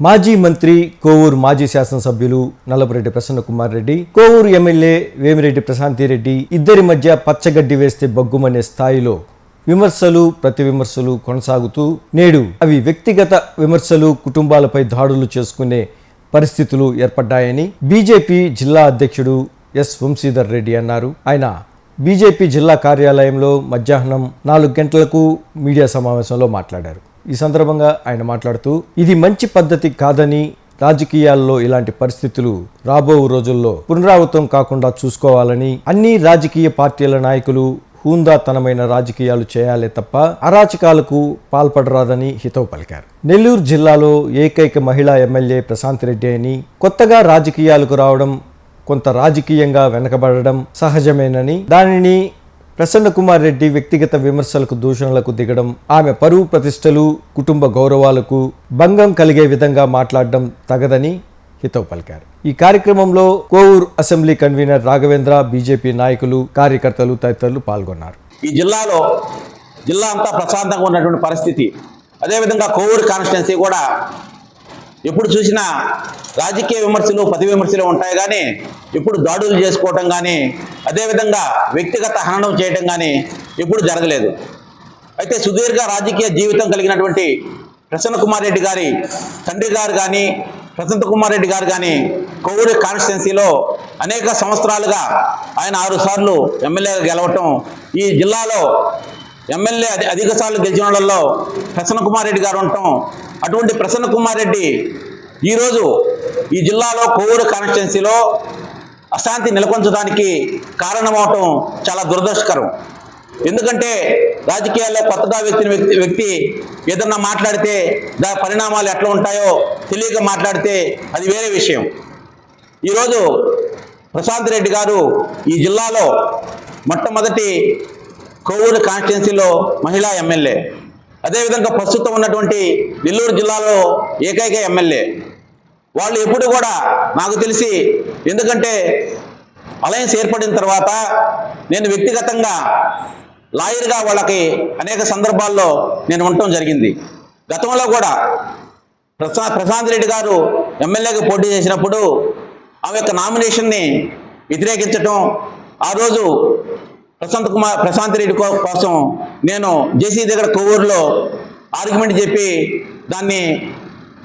మాజీ మంత్రి కోవూరు మాజీ శాసనసభ్యులు నల్లపురెడ్డి ప్రసన్న కుమార్ రెడ్డి కోవూరు ఎమ్మెల్యే వేమిరెడ్డి ప్రశాంతిరెడ్డి ఇద్దరి మధ్య పచ్చగడ్డి వేస్తే బగ్గుమనే స్థాయిలో విమర్శలు ప్రతి విమర్శలు కొనసాగుతూ నేడు అవి వ్యక్తిగత విమర్శలు కుటుంబాలపై దాడులు చేసుకునే పరిస్థితులు ఏర్పడ్డాయని బీజేపీ జిల్లా అధ్యక్షుడు ఎస్ వంశీధర్ రెడ్డి అన్నారు. ఆయన బీజేపీ జిల్లా కార్యాలయంలో మధ్యాహ్నం నాలుగు గంటలకు మీడియా సమావేశంలో మాట్లాడారు. ఈ సందర్భంగా ఆయన మాట్లాడుతూ ఇది మంచి పద్ధతి కాదని రాజకీయాల్లో ఇలాంటి పరిస్థితులు రాబో రోజుల్లో పునరావృతం కాకుండా చూసుకోవాలని అన్ని రాజకీయ పార్టీల నాయకులు హూందాతనమైన రాజకీయాలు చేయాలే తప్ప అరాచకాలకు పాల్పడరాదని హితవు పలికారు. నెల్లూరు జిల్లాలో ఏకైక మహిళా ఎమ్మెల్యే ప్రశాంత్ రెడ్డి అని కొత్తగా రాజకీయాలకు రావడం కొంత రాజకీయంగా వెనకబడడం సహజమేనని దానిని ప్రసన్న కుమార్ రెడ్డి వ్యక్తిగత విమర్శలకు దూషణలకు దిగడం ఆమె పరువు ప్రతిష్టలు కుటుంబ గౌరవాలకు భంగం కలిగే విధంగా మాట్లాడడం తగదని హితవు పలికారు. ఈ కార్యక్రమంలో Kovur assembly convener Raghavendra BJP నాయకులు కార్యకర్తలు తదితరులు పాల్గొన్నారు. ఈ జిల్లాలో జిల్లా అంతా ప్రశాంతంగా ఉన్నటువంటి పరిస్థితి. అదేవిధంగా కోవూరు కాన్స్టిట్యున్సీ కూడా ఎప్పుడు చూసినా రాజకీయ విమర్శలు పది విమర్శలు ఉంటాయి కానీ ఎప్పుడు దాడులు చేసుకోవటం కానీ అదేవిధంగా వ్యక్తిగత హననం చేయటం కానీ ఎప్పుడు జరగలేదు. అయితే సుదీర్ఘ రాజకీయ జీవితం కలిగినటువంటి ప్రసన్న కుమార్ రెడ్డి గారి తండ్రి గారు కానీ ప్రసంత కుమార్ రెడ్డి గారు కానీ కొవ్వూరు కాన్స్టిట్యున్సీలో అనేక సంవత్సరాలుగా ఆయన ఆరుసార్లు ఎమ్మెల్యేగా గెలవటం ఈ జిల్లాలో ఎమ్మెల్యే అది అధిక సార్లు గెలిచిన వాళ్ళలో ప్రసన్న కుమార్ రెడ్డి గారు ఉండటం అటువంటి ప్రసన్న కుమార్ రెడ్డి ఈరోజు ఈ జిల్లాలో కోవూరు కాన్స్టిట్యున్సీలో అశాంతి నెలకొంచడానికి కారణమవటం చాలా దురదృష్టకరం. ఎందుకంటే రాజకీయాల్లో కొత్తగా వ్యక్తిని వ్యక్తి వ్యక్తి ఏదన్నా మాట్లాడితే దాని పరిణామాలు ఎట్లా ఉంటాయో తెలియక మాట్లాడితే అది వేరే విషయం. ఈరోజు ప్రశాంత్ రెడ్డి గారు ఈ జిల్లాలో మొట్టమొదటి కొవ్వూరు కాన్స్టిట్యున్సీలో మహిళా ఎమ్మెల్యే. అదేవిధంగా ప్రస్తుతం ఉన్నటువంటి నెల్లూరు జిల్లాలో ఏకైక ఎమ్మెల్యే. వాళ్ళు ఎప్పుడు కూడా నాకు తెలిసి ఎందుకంటే అలయన్స్ ఏర్పడిన తర్వాత నేను వ్యక్తిగతంగా లాయర్గా వాళ్ళకి అనేక సందర్భాల్లో నేను ఉండటం జరిగింది. గతంలో కూడా ప్రశా ప్రశాంత్ రెడ్డి గారు ఎమ్మెల్యేగా పోటీ చేసినప్పుడు ఆమె యొక్క నామినేషన్ని వ్యతిరేకించటం ఆ రోజు ప్రశాంత్ కుమార్ ప్రశాంత్ రెడ్డి కో- కోసం నేను జేసీ దగ్గర కొవ్వూరులో ఆర్గ్యుమెంట్ చెప్పి దాన్ని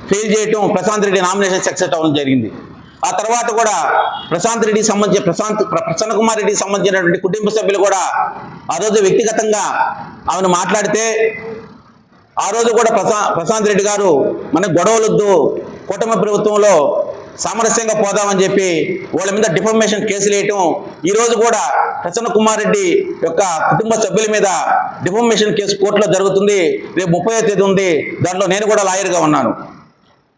ఫెయిల్ చేయటం ప్రశాంత్ రెడ్డి నామినేషన్ సక్సెస్ అవ్వడం జరిగింది. ఆ తర్వాత కూడా ప్రశాంత్ రెడ్డికి సంబంధించి ప్రశాంత్ ప్ర- ప్రసన్న కుమార్ రెడ్డికి సంబంధించినటువంటి కుటుంబ సభ్యులు కూడా ఆ రోజు వ్యక్తిగతంగా ఆమెను మాట్లాడితే ఆ రోజు కూడా ప్రశా ప్రశాంత్ రెడ్డి గారు మన గొడవలొద్దు. కూటమి ప్రభుత్వంలో సామరస్యంగా పోదామని చెప్పి వాళ్ళ మీద డిఫర్మేషన్ కేసులు వేయటం ఈరోజు కూడా ప్రసన్న కుమార్ రెడ్డి యొక్క కుటుంబ సభ్యుల మీద డిఫర్మేషన్ కేసు కోర్టులో జరుగుతుంది రేపు ముప్పై తేదీ ఉంది దాంట్లో నేను కూడా లాయర్గా ఉన్నాను.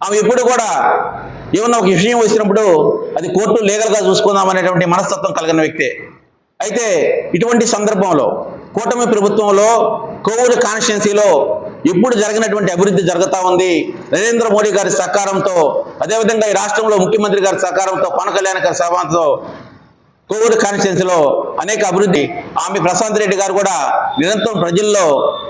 ఆమె ఎప్పుడు కూడా ఏమన్నా ఒక విషయం వచ్చినప్పుడు అది కోర్టు లీగల్గా చూసుకుందాం అనేటువంటి మనస్తత్వం కలిగిన వ్యక్తే. అయితే ఇటువంటి సందర్భంలో కూటమి ప్రభుత్వంలో కోవూరు కాన్స్టిట్యున్సీలో ఇప్పుడు జరిగినటువంటి అభివృద్ధి జరుగుతూ ఉంది. నరేంద్ర మోడీ గారి సహకారంతో అదేవిధంగా ఈ రాష్ట్రంలో ముఖ్యమంత్రి గారి సహకారంతో పవన్ కళ్యాణ్ గారి సహకారంతో కోవిడ్ కాన్స్టిట్యున్సీలో అనేక అభివృద్ధి. ఆమె ప్రశాంత్ రెడ్డి గారు కూడా నిరంతరం ప్రజల్లో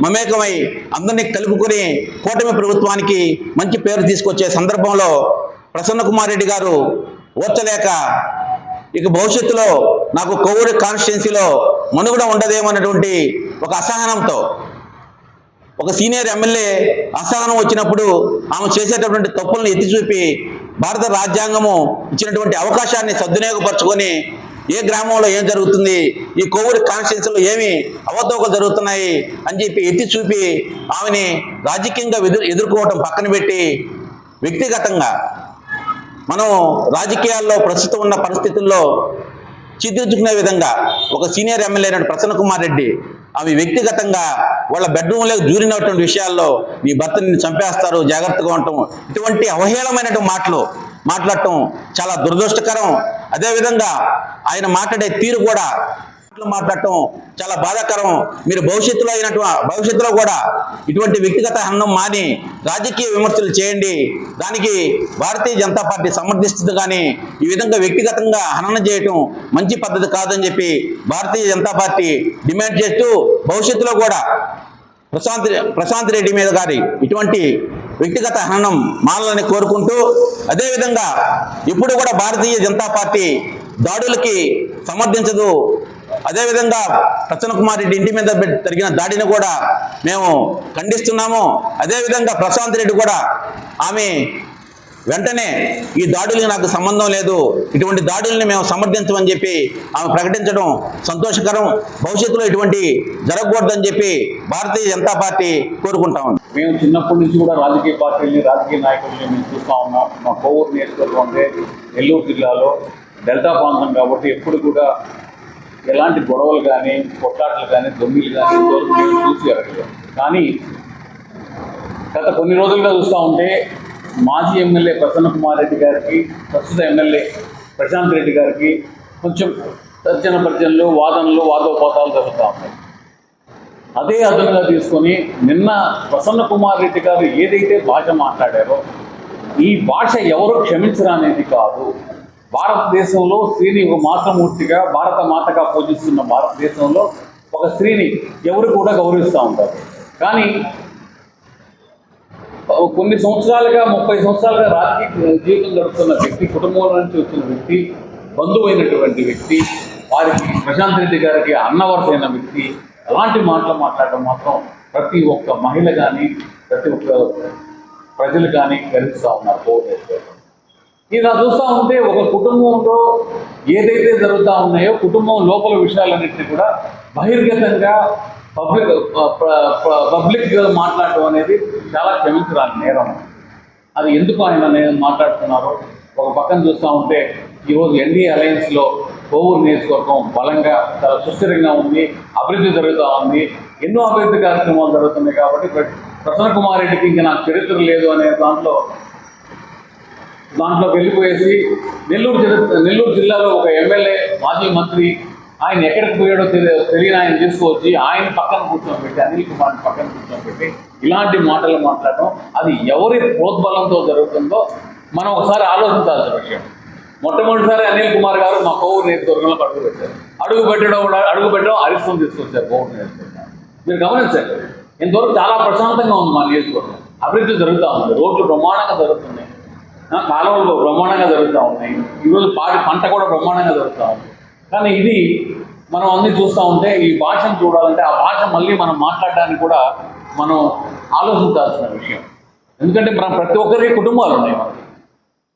మమేకమై అందరినీ కలుపుకొని కూటమి ప్రభుత్వానికి మంచి పేరు తీసుకొచ్చే సందర్భంలో ప్రసన్న కుమార్ రెడ్డి గారు ఓర్చలేక ఇక భవిష్యత్తులో నాకు కోవిడ్ కాన్స్టిట్యున్సీలో మనుగడ ఉండదేమన్నటువంటి ఒక అసహనంతో ఒక సీనియర్ ఎమ్మెల్యే అసహనం వచ్చినప్పుడు ఆమె చేసేటటువంటి తప్పులను ఎత్తి చూపి భారత రాజ్యాంగము ఇచ్చినటువంటి అవకాశాన్ని సద్వినియోగపరచుకొని ఏ గ్రామంలో ఏం జరుగుతుంది ఈ కోవూరు కాన్స్టిట్యున్సీలో ఏమి అవతోకలు జరుగుతున్నాయి అని చెప్పి ఎత్తి చూపి ఆమెని రాజకీయంగా ఎదురు ఎదుర్కోవటం పక్కన పెట్టి వ్యక్తిగతంగా మనం రాజకీయాల్లో ప్రస్తుతం ఉన్న పరిస్థితుల్లో చిత్రించుకునే విధంగా ఒక సీనియర్ ఎమ్మెల్యే అయిన ప్రసన్న కుమార్ రెడ్డి ఆమె వ్యక్తిగతంగా వాళ్ళ బెడ్రూమ్లో దూరినటువంటి విషయాల్లో మీ భర్త నిన్ను చంపేస్తారు జాగ్రత్తగా ఉండటం. ఇటువంటి అవహేళమైనటువంటి మాటలు మాట్లాడటం చాలా దురదృష్టకరం. అదేవిధంగా ఆయన మాట్లాడే తీరు కూడా మాట్లాడటం చాలా బాధాకరం. మీరు భవిష్యత్తులో అయినటువంటి భవిష్యత్తులో కూడా ఇటువంటి వ్యక్తిగత హన్నం మాని రాజకీయ విమర్శలు చేయండి. దానికి భారతీయ జనతా పార్టీ సమర్థిస్తుంది కానీ ఈ విధంగా వ్యక్తిగతంగా హననం చేయటం మంచి పద్ధతి కాదని చెప్పి భారతీయ జనతా పార్టీ డిమాండ్ చేస్తూ భవిష్యత్తులో కూడా ప్రశాంత్ ప్రశాంత్ రెడ్డి మీద గారి ఇటువంటి వ్యక్తిగత హననం మానాలని కోరుకుంటూ అదేవిధంగా ఇప్పుడు కూడా భారతీయ జనతా పార్టీ దాడులకి సమర్థించదు అదేవిధంగా ప్రసన్న కుమార్ రెడ్డి ఇంటి మీద జరిగిన దాడిని కూడా మేము ఖండిస్తున్నాము. అదేవిధంగా ప్రశాంత్ రెడ్డి కూడా ఆమె వెంటనే ఈ దాడులకి నాకు సంబంధం లేదు. ఇటువంటి దాడుల్ని మేము సమర్థించమని చెప్పి ఆమె ప్రకటించడం సంతోషకరం. భవిష్యత్తులో ఇటువంటి జరగకూడదని చెప్పి భారతీయ జనతా పార్టీ కోరుకుంటా ఉంది. మేము చిన్నప్పటి నుంచి కూడా రాజకీయ పార్టీలని రాజకీయ నాయకుల్ని మేము చూస్తూ ఉన్నాం. మా కోవూరు నియోజకవర్గం అంటే నెల్లూరు జిల్లాలో డెల్టా ప్రాంతం కాబట్టి ఎప్పుడు కూడా ఎలాంటి గొడవలు కానీ కొట్లాటలు కానీ దొంగిలు కానీ ఇంతవరకు మేము చూసి ఎరగలేదు కానీ గత కొన్ని రోజులుగా చూస్తూ ఉంటే మాజీ ఎమ్మెల్యే ప్రసన్న కుమార్ రెడ్డి గారికి ప్రస్తుత ఎమ్మెల్యే ప్రశాంత్ రెడ్డి గారికి కొంచెం తర్జన పర్జనలు వాదనలు వాదోపాతాలు జరుగుతూ ఉంటాయి అదే అదనంగా తీసుకొని నిన్న ప్రసన్న కుమార్ రెడ్డి గారు ఏదైతే భాష మాట్లాడారో ఈ భాష ఎవరు క్షమించరనేది కాదు. భారతదేశంలో స్త్రీని ఒక మాతృమూర్తిగా భారత మాతగా పూజిస్తున్న భారతదేశంలో ఒక స్త్రీని ఎవరు కూడా గౌరవిస్తూ ఉంటారు. కానీ కొన్ని సంవత్సరాలుగా ముప్పై సంవత్సరాలుగా రాజకీయ జీవితం గడుపుతున్న వ్యక్తి కుటుంబం నుంచి వచ్చిన వ్యక్తి బంధువు అయినటువంటి వ్యక్తి వారికి ప్రశాంత్ రెడ్డి గారికి అన్నవరసైన వ్యక్తి అలాంటి మాటలు మాట్లాడడం మాత్రం ప్రతి ఒక్క మహిళ కానీ ప్రతి ఒక్క ప్రజలు కానీ గర్విస్తూ ఉన్నారు. కోవిడ్ ఇలా చూస్తూ ఉంటే ఒక కుటుంబంలో ఏదైతే జరుగుతూ ఉన్నాయో కుటుంబం లోపల విషయాలన్నింటినీ కూడా బహిర్గతంగా పబ్లిక్ పబ్లిక్గా మాట్లాడటం అనేది చాలా క్షమించరాని నేరం. అది ఎందుకు ఆయన నేను మాట్లాడుతున్నారో ఒక పక్కన చూస్తూ ఉంటే ఈరోజు ఎన్డీఏ అలయన్స్లో కోవూరు నియోజకవర్గం బలంగా చాలా సుస్థిరంగా ఉంది అభివృద్ధి జరుగుతూ ఉంది ఎన్నో అభివృద్ధి కార్యక్రమాలు జరుగుతున్నాయి కాబట్టి ప్రసన్న కుమార్ రెడ్డికి ఇంకా నాకు చరిత్ర లేదు అనే దాంట్లో దాంట్లో వెళ్ళిపోయేసి నెల్లూరు జిల్లా నెల్లూరు జిల్లాలో ఒక ఎమ్మెల్యే మాజీ మంత్రి ఆయన ఎక్కడికి పోయాడో తెలియ తెలియని ఆయన తీసుకొచ్చి ఆయన పక్కన కూర్చోబెట్టి అనిల్ కుమార్ పక్కన కూర్చోబెట్టి ఇలాంటి మాటలు మాట్లాడటం అది ఎవరి ప్రోద్బలంతో జరుగుతుందో మనం ఒకసారి ఆలోచించాల్సిన విషయం. మొట్టమొదటిసారి అనిల్ కుమార్ గారు మా కోవూరు నియోజకవర్గంలో అడుగు పెట్టారు అడుగు పెట్టడం కూడా- అడుగు పెట్టడం అరిష్టం తీసుకొచ్చారు కోవూరు నియోజకవర్గం మీరు గమనించండి ఇంతవరకు చాలా ప్రశాంతంగా ఉంది మా నియోజకవర్గం. అభివృద్ధి జరుగుతూ ఉంది రోడ్లు బ్రహ్మాండంగా జరుగుతున్నాయి. కాలువలు బ్రహ్మాండంగా జరుగుతూ ఉన్నాయి. ఈరోజు పాడి పంట కూడా బ్రహ్మాండంగా జరుగుతూ ఉంది. కానీ ఇది మనం అన్ని చూస్తూ ఉంటే ఈ భాషను చూడాలంటే ఆ భాష మళ్ళీ మనం మాట్లాడడానికి కూడా మనం ఆలోచించాల్సిన విషయం. ఎందుకంటే మనం ప్రతి ఒక్కరికి కుటుంబాలు ఉన్నాయి మనకి.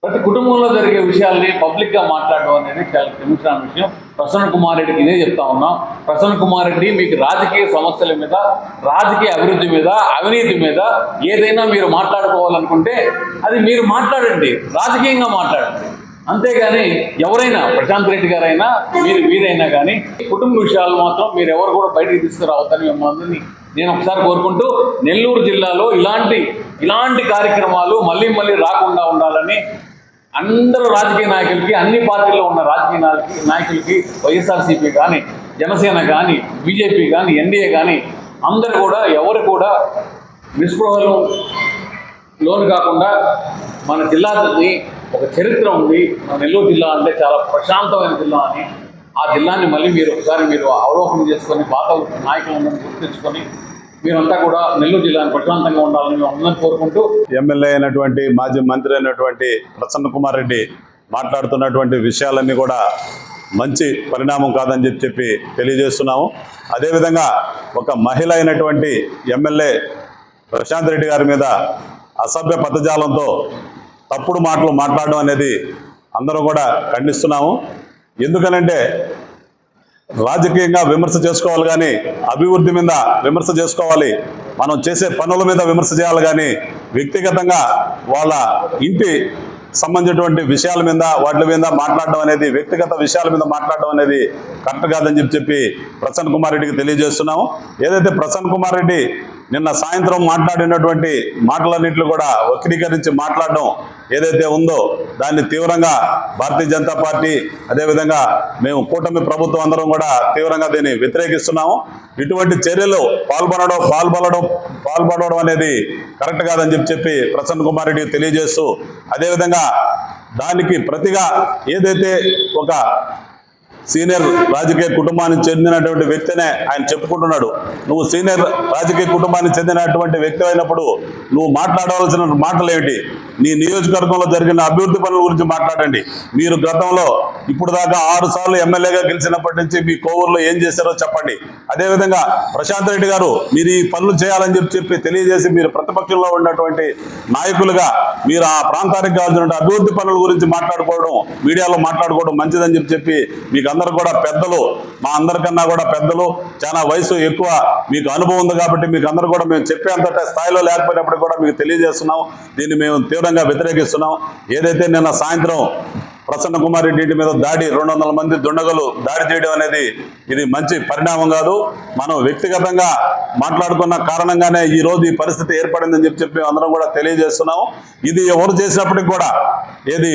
ప్రతి కుటుంబంలో జరిగే విషయాల్ని పబ్లిక్గా మాట్లాడడం అనేది చాలా క్షమించిన విషయం. ప్రసన్న కుమార్ రెడ్డికి ఇదే చెప్తా ఉన్నాం. ప్రసన్న కుమార్ రెడ్డి మీకు రాజకీయ సమస్యల మీద రాజకీయ అభివృద్ధి మీద అవినీతి మీద ఏదైనా మీరు మాట్లాడుకోవాలనుకుంటే అది మీరు మాట్లాడండి. రాజకీయంగా మాట్లాడండి. అంతేగాని ఎవరైనా ప్రశాంత్ రెడ్డి గారైనా మీరు వీరైనా కానీ కుటుంబ విషయాలు మాత్రం మీరు ఎవరు కూడా బయటికి తీసుకురావద్దని మిమ్మల్ని నేను ఒకసారి కోరుకుంటూ నెల్లూరు జిల్లాలో ఇలాంటి ఇలాంటి కార్యక్రమాలు మళ్ళీ మళ్ళీ రాకుండా ఉండాలని అందరూ రాజకీయ నాయకులకి అన్ని పార్టీల్లో ఉన్న రాజకీయ నాయకులకి నాయకులకి వైఎస్ఆర్సీపీ కానీ జనసేన కానీ బీజేపీ కానీ ఎన్డీఏ కానీ అందరూ కూడా ఎవరు కూడా నిస్పృహలు లోను కాకుండా మన జిల్లాని ఒక చరిత్ర ఉంది. మన నెల్లూరు జిల్లా అంటే చాలా ప్రశాంతమైన జిల్లా అని. ఆ జిల్లాని మళ్ళీ మీరు ఒకసారి మీరు అవలోకనం చేసుకొని పాత నాయకులందరినీ గుర్తించుకొని మీరంతా కూడా నెల్లూరు జిల్లాను ప్రశాంతంగా ఉండాలని మేము కోరుకుంటూ ఎమ్మెల్యే అయినటువంటి మాజీ మంత్రి అయినటువంటి ప్రసన్న కుమార్ రెడ్డి మాట్లాడుతున్నటువంటి విషయాలన్నీ కూడా మంచి పరిణామం కాదని చెప్పి చెప్పి తెలియజేస్తున్నాము. అదేవిధంగా ఒక మహిళ అయినటువంటి ఎమ్మెల్యే ప్రశాంత్ రెడ్డి గారి మీద అసభ్య పదజాలంతో తప్పుడు మాటలు మాట్లాడడం అనేది అందరూ కూడా ఖండిస్తున్నాము. ఎందుకనంటే రాజకీయంగా విమర్శ చేసుకోవాలి కానీ అభివృద్ధి మీద విమర్శ చేసుకోవాలి. మనం చేసే పనుల మీద విమర్శ చేయాలి కానీ వ్యక్తిగతంగా వాళ్ళ ఇంటి సంబంధించినటువంటి విషయాల మీద వాటి మీద మాట్లాడడం అనేది వ్యక్తిగత విషయాల మీద మాట్లాడడం అనేది కరెక్ట్ కాదని చెప్పి చెప్పి ప్రసన్న కుమార్ రెడ్డికి తెలియజేస్తున్నాము. ఏదైతే ప్రసన్న కుమార్ రెడ్డి నిన్న సాయంత్రం మాట్లాడినటువంటి మాటలన్నింటిలో కూడా వక్రీకరించి మాట్లాడడం ఏదైతే ఉందో దాన్ని తీవ్రంగా భారతీయ జనతా పార్టీ అదేవిధంగా మేము కూటమి ప్రభుత్వం అందరం కూడా తీవ్రంగా దీన్ని వ్యతిరేకిస్తున్నాము. ఇటువంటి చర్యలు పాల్గొనడం పాల్గొనడం పాల్పడడం అనేది కరెక్ట్ కాదని చెప్పి చెప్పి ప్రసన్న కుమార్ రెడ్డి తెలియజేస్తూ అదేవిధంగా దానికి ప్రతిగా ఏదైతే ఒక సీనియర్ రాజకీయ కుటుంబానికి చెందినటువంటి వ్యక్తినే ఆయన చెప్పుకుంటున్నాడు. నువ్వు సీనియర్ రాజకీయ కుటుంబానికి చెందినటువంటి వ్యక్తి అయినప్పుడు నువ్వు మాట్లాడవలసిన మాటలు ఏమిటి నీ నియోజకవర్గంలో జరిగిన అభివృద్ధి పనుల గురించి మాట్లాడండి. మీరు గతంలో ఇప్పుడు దాకా ఆరు సార్లు ఎమ్మెల్యేగా గెలిచినప్పటి నుంచి మీ కోవూరులో ఏం చేశారో చెప్పండి. అదేవిధంగా ప్రశాంత్ రెడ్డి గారు మీరు ఈ పనులు చేయాలని చెప్పి చెప్పి తెలియజేసి మీరు ప్రతిపక్షంలో ఉన్నటువంటి నాయకులుగా మీరు ఆ ప్రాంతానికి కావాల్సిన అభివృద్ధి పనుల గురించి మాట్లాడుకోవడం మీడియాలో మాట్లాడుకోవడం మంచిదని చెప్పి చెప్పి మీకు అందరు కూడా పెద్దలు మా అందరికన్నా కూడా పెద్దలు. చాలా వయసు ఎక్కువ మీకు అనుభవం ఉంది కాబట్టి మీకు అందరూ కూడా మేము చెప్పేంత స్థాయిలో లేకపోయినప్పుడు కూడా మీకు తెలియజేస్తున్నాం. దీన్ని మేము తీవ్రంగా వ్యతిరేకిస్తున్నాం. ఏదైతే నిన్న సాయంత్రం ప్రసన్న కుమార్ రెడ్డి ఇంటి మీద దాడి రెండు వందల మంది దుండగులు దాడి చేయడం అనేది ఇది మంచి పరిణామం కాదు. మనం వ్యక్తిగతంగా మాట్లాడుకున్న కారణంగానే ఈ రోజు ఈ పరిస్థితి ఏర్పడిందని చెప్పి చెప్పి అందరం కూడా తెలియజేస్తున్నాం ఇది ఎవరు చేసినప్పటికి కూడా ఏది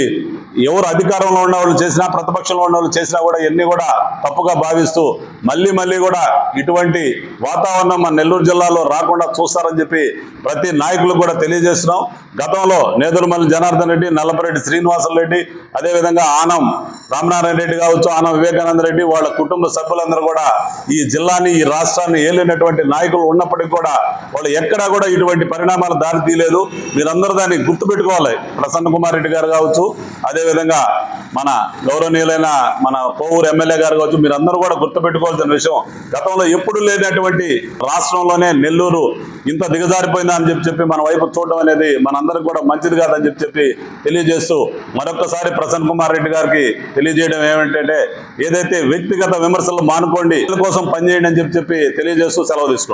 ఎవరు అధికారంలో ఉన్న వాళ్ళు చేసినా ప్రతిపక్షంలో ఉన్న వాళ్ళు చేసినా కూడా ఇవన్నీ కూడా తప్పుగా భావిస్తూ మళ్ళీ మళ్ళీ కూడా ఇటువంటి వాతావరణం మన నెల్లూరు జిల్లాలో రాకుండా చూస్తారని చెప్పి ప్రతి నాయకులకు కూడా తెలియజేస్తున్నాం. గతంలో నేదురుమల్లి జనార్దన్ రెడ్డి నల్లపరెడ్డి శ్రీనివాసన్ రెడ్డి అదేవిధంగా ఆనం రామనారాయణ రెడ్డి కావచ్చు ఆనం వివేకానంద రెడ్డి వాళ్ళ కుటుంబ సభ్యులందరూ కూడా ఈ జిల్లాని ఈ రాష్ట్రాన్ని ఏలినటువంటి నాయకులు ఉన్నప్పటికీ కూడా వాళ్ళు ఎక్కడా కూడా ఇటువంటి పరిణామాలు దారి తీయలేదు మీరందరూ దాన్ని గుర్తుపెట్టుకోవాలి. ప్రసన్న కుమార్ రెడ్డి గారు కావచ్చు అదేవిధంగా మన గౌరవనీయులైన మన కోవూరు ఎమ్మెల్యే గారు కావచ్చు మీరందరూ కూడా గుర్తుపెట్టుకోవాల్సిన విషయం. గతంలో ఎప్పుడు లేనటువంటి రాష్ట్రంలోనే నెల్లూరు ఇంత దిగజారిపోయిందా అని చెప్పి చెప్పి మన వైపు చూడడం అనేది మనందరికి కూడా మంచిది కాదని చెప్పి చెప్పి తెలియజేస్తూ మరొకసారి ప్రసన్న కుమార్ రెడ్డి గారికి తెలియజేయడం ఏమిటంటే ఏదైతే వ్యక్తిగత విమర్శలు మానుకోండి కోసం పనిచేయండి అని చెప్పి చెప్పి తెలియజేస్తూ సెలవు తీసుకుంటాం